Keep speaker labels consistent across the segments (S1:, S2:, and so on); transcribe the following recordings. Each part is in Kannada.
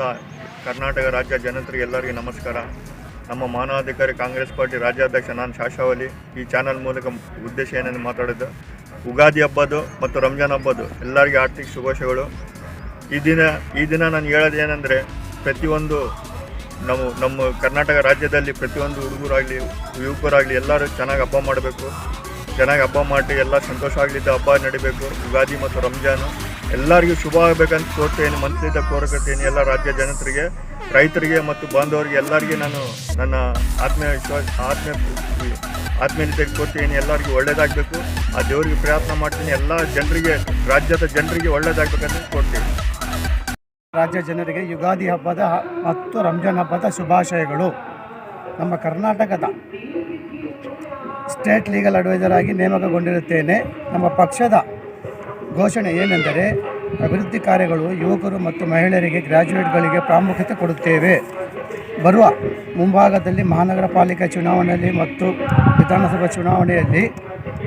S1: ಎಲ್ಲ ಕರ್ನಾಟಕ ರಾಜ್ಯ ಜನತೆಗೆ ಎಲ್ಲರಿಗೂ ನಮಸ್ಕಾರ. ನಮ್ಮ ಮಾನವಾಧಿಕಾರಿ ಕಾಂಗ್ರೆಸ್ ಪಾರ್ಟಿ ರಾಜ್ಯಾಧ್ಯಕ್ಷ ನಾನು ಶಾಶಾವಲಿ ಈ ಚಾನಲ್ ಮೂಲಕ ಉದ್ದೇಶ ಏನೇನು ಮಾತಾಡೋದು ಉಗಾದಿ ಹಬ್ಬದು ಮತ್ತು ರಂಜಾನ್ ಹಬ್ಬದು ಎಲ್ಲರಿಗೂ ಆರ್ಥಿಕ ಶುಭಾಶಯಗಳು. ಈ ದಿನ ಈ ದಿನ ನಾನು ಹೇಳೋದು ಏನಂದರೆ, ಪ್ರತಿಯೊಂದು ನಾವು ನಮ್ಮ ಕರ್ನಾಟಕ ರಾಜ್ಯದಲ್ಲಿ ಪ್ರತಿಯೊಂದು ಹುಡುಗರಾಗಲಿ, ಯುವಕರಾಗಲಿ ಎಲ್ಲರೂ ಚೆನ್ನಾಗಿ ಹಬ್ಬ ಮಾಡಬೇಕು. ಚೆನ್ನಾಗಿ ಹಬ್ಬ ಮಾಡಿ ಎಲ್ಲ ಸಂತೋಷ ಆಗಲಿದ್ದ ಹಬ್ಬ ನಡಿಬೇಕು ಯುಗಾದಿ ಮತ್ತು ರಂಜಾನು. ಎಲ್ಲರಿಗೂ ಶುಭ ಆಗಬೇಕಂತ ಕೋರ್ತೇನೆ ಮನಸ್ಸಿಂದ ಕೋರಕತ್ತೇನೆ ಎಲ್ಲ ರಾಜ್ಯ ಜನತರಿಗೆ ರೈತರಿಗೆ ಮತ್ತು ಬಾಂಧವರಿಗೆ ಎಲ್ಲರಿಗೆ ನಾನು ನನ್ನ ಆತ್ಮೀಯ ವಿಶ್ವಾಸ, ಆತ್ಮೀಯ ಆತ್ಮೀಯತೆ ಕೊಡ್ತೀನಿ ಎಲ್ಲರಿಗೂ ಒಳ್ಳೇದಾಗಬೇಕು ಆ ದೇವರಿಗೆ ಪ್ರಯತ್ನ ಮಾಡ್ತೀನಿ. ಎಲ್ಲ ಜನರಿಗೆ, ರಾಜ್ಯದ ಜನರಿಗೆ ಒಳ್ಳೇದಾಗಬೇಕಂತ ಕೊಡ್ತೀನಿ
S2: ರಾಜ್ಯ ಜನರಿಗೆ ಯುಗಾದಿ ಹಬ್ಬದ ಮತ್ತು ರಂಜಾನ್ ಹಬ್ಬದ ಶುಭಾಶಯಗಳು. ನಮ್ಮ ಕರ್ನಾಟಕದ ಸ್ಟೇಟ್ ಲೀಗಲ್ ಅಡ್ವೈಸರ್ ಆಗಿ ನೇಮಕಗೊಂಡಿರುತ್ತೇನೆ. ನಮ್ಮ ಪಕ್ಷದ ಘೋಷಣೆ ಏನೆಂದರೆ, ಅಭಿವೃದ್ಧಿ ಕಾರ್ಯಗಳು ಯುವಕರು ಮತ್ತು ಮಹಿಳೆಯರಿಗೆ ಗ್ರ್ಯಾಜುಯೇಟ್ಗಳಿಗೆ ಪ್ರಾಮುಖ್ಯತೆ ಕೊಡುತ್ತೇವೆ. ಬರುವ ಮುಂಭಾಗದಲ್ಲಿ ಮಹಾನಗರ ಪಾಲಿಕೆ ಚುನಾವಣೆಯಲ್ಲಿ ಮತ್ತು ವಿಧಾನಸಭಾ ಚುನಾವಣೆಯಲ್ಲಿ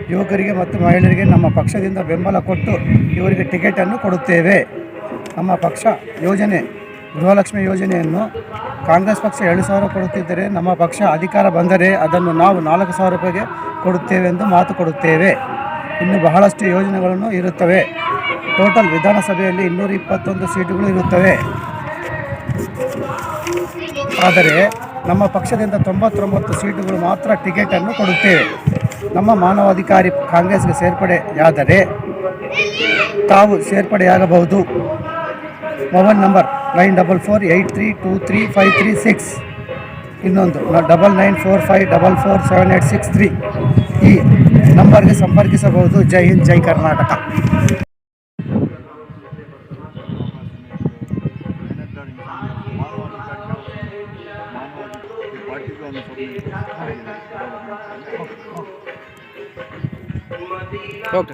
S2: ಯುವಕರಿಗೆ ಮತ್ತು ಮಹಿಳೆಯರಿಗೆ ನಮ್ಮ ಪಕ್ಷದಿಂದ ಬೆಂಬಲ ಕೊಟ್ಟು ಇವರಿಗೆ ಟಿಕೆಟನ್ನು ಕೊಡುತ್ತೇವೆ. ನಮ್ಮ ಪಕ್ಷ ಯೋಜನೆ, ಗೃಹಲಕ್ಷ್ಮಿ ಯೋಜನೆಯನ್ನು ಕಾಂಗ್ರೆಸ್ ಪಕ್ಷ ಎರಡು ಸಾವಿರ ಕೊಡುತ್ತಿದ್ದರೆ ನಮ್ಮ ಪಕ್ಷ ಅಧಿಕಾರ ಬಂದರೆ ಅದನ್ನು ನಾವು ನಾಲ್ಕು ಸಾವಿರ ರೂಪಾಯಿಗೆ ಕೊಡುತ್ತೇವೆ ಎಂದು ಮಾತು ಕೊಡುತ್ತೇವೆ. ಇನ್ನು ಬಹಳಷ್ಟು ಯೋಜನೆಗಳನ್ನು ಇರುತ್ತವೆ. ಟೋಟಲ್ ವಿಧಾನಸಭೆಯಲ್ಲಿ ಇನ್ನೂರ ಇಪ್ಪತ್ತೊಂದು ಸೀಟುಗಳು ಇರುತ್ತವೆ. ಆದರೆ ನಮ್ಮ ಪಕ್ಷದಿಂದ ತೊಂಬತ್ತೊಂಬತ್ತು ಸೀಟುಗಳು ಮಾತ್ರ ಟಿಕೆಟನ್ನು ಕೊಡುತ್ತೇವೆ. ನಮ್ಮ ಮಾನವಾಧಿಕಾರಿ ಕಾಂಗ್ರೆಸ್ಗೆ ಸೇರ್ಪಡೆಯಾದರೆ ತಾವು ಸೇರ್ಪಡೆಯಾಗಬಹುದು. Mobile number nine double four eight three two three five three six. ಇನ್ನೊಂದು double nine four five double four seven eight six three. ನಂಬರ್ಗೆ ಸಂಪರ್ಕಿಸಬಹುದು. ಜೈ ಹಿಂದ್ ಜೈ ಕರ್ನಾಟಕ.
S1: ಓಕೆ.